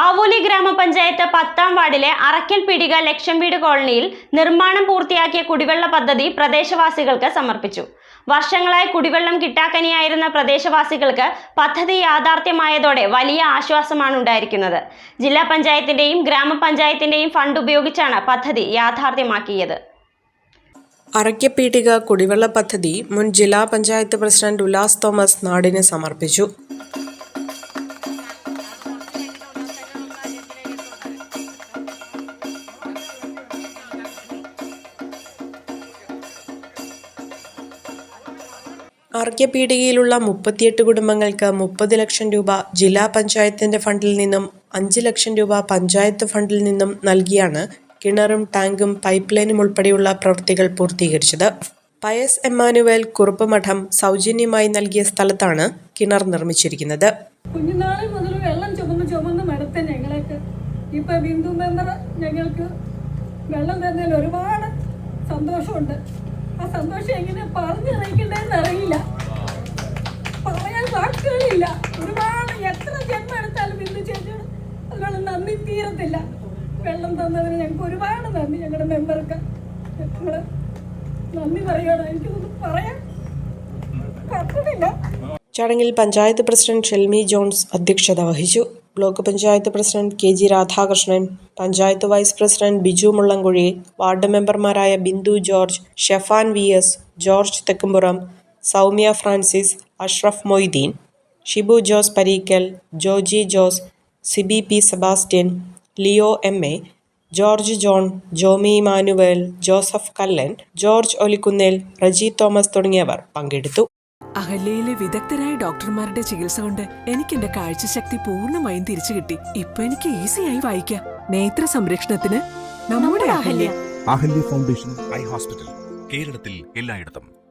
ആവൂലി ഗ്രാമപഞ്ചായത്ത് പത്താം വാർഡിലെ അറക്കൽ പിടിക ലക്ഷം വീട് കോളനിയിൽ നിർമ്മാണം പൂർത്തിയാക്കിയ കുടിവെള്ള പദ്ധതി പ്രദേശവാസികൾക്ക് സമർപ്പിച്ചു. വർഷങ്ങളായി കുടിവെള്ളം കിട്ടാക്കനിയായിരുന്ന പ്രദേശവാസികൾക്ക് പദ്ധതി യാഥാർത്ഥ്യമായതോടെ വലിയ ആശ്വാസമാണ് ഉണ്ടായിരിക്കുന്നത്. ജില്ലാ പഞ്ചായത്തിന്റെയും ഗ്രാമപഞ്ചായത്തിന്റെയും ഫണ്ട് ഉപയോഗിച്ചാണ് പദ്ധതി യാഥാർത്ഥ്യമാക്കിയത്. അറയ്ക്കപ്പീടിക കുടിവെള്ള പദ്ധതി മുൻ ജില്ലാ പഞ്ചായത്ത് പ്രസിഡന്റ് ഉല്ലാസ് തോമസ് നാടിന് സമർപ്പിച്ചു. അർഘ്യപീടികയിലുള്ള മുപ്പത്തിയെട്ട് കുടുംബങ്ങൾക്ക് മുപ്പത് ലക്ഷം രൂപ ജില്ലാ പഞ്ചായത്തിന്റെ ഫണ്ടിൽ നിന്നും അഞ്ച് ലക്ഷം രൂപ പഞ്ചായത്ത് ഫണ്ടിൽ നിന്നും നൽകിയാണ് കിണറും ടാങ്കും പൈപ്പ് ലൈനും ഉൾപ്പെടെയുള്ള പ്രവൃത്തികൾ പൂർത്തീകരിച്ചത്. പയസ് എമ്മാനുവേൽ കുറുപ്പ് മഠം സൗജന്യമായി നൽകിയ സ്ഥലത്താണ് കിണർ നിർമ്മിച്ചിരിക്കുന്നത്. കുഞ്ഞുനാളിൽ മുതൽ വെള്ളം ചുമന്ന് ചുമന്ന് മടുത്ത ഞങ്ങൾക്ക് ഇപ്പൊ ബിന്ദു മെമ്പർ ഞങ്ങൾക്ക് വെള്ളം തന്നതിൽ ഒരുപാട് സന്തോഷമുണ്ട്. ആ സന്തോഷം എങ്ങനെ പറഞ്ഞറിയിക്കണ്ടെന്ന് തീരത്തില്ല. വെള്ളം തന്നതിന് ഞങ്ങൾക്ക് ഒരുപാട് നന്ദി ഞങ്ങളുടെ മെമ്പർക്ക്. നന്ദി പറയണം എനിക്കൊന്നും പറയാൻ പറ്റുന്നില്ല ചടങ്ങിൽ പഞ്ചായത്ത് പ്രസിഡന്റ് ഷെൽമി ജോൺസ് അധ്യക്ഷത വഹിച്ചു. Block panchayat president K G Radhakrishnan panchayat vice president Biju Mullamkuzhi ward മെമ്പർമാരായ Bindu George Shefan V S George Thekkumpuram Soumya Francis Ashraf Moideen Shibu Jose Pareekkal Joji Jose Sibi P Sebastian Leo M A George John Jomy Manuel Joseph Kallan George Olikkunnel Reji Thomas തുടങ്ങിയവർ പങ്കെടുത്തു. അഹല്യയിലെ വിദഗ്ധരായ ഡോക്ടർമാരുടെ ചികിത്സ കൊണ്ട് എനിക്ക് എന്റെ കാഴ്ചശക്തി പൂർണമായും തിരിച്ചു കിട്ടി. ഇപ്പൊ എനിക്ക് ഈസിയായി വായിക്കാം. നേത്ര സംരക്ഷണത്തിന് നമ്മുടെ Ahalya. Ahalya Foundation Eye Hospital കേരളത്തിൽ എല്ലായിടത്തും.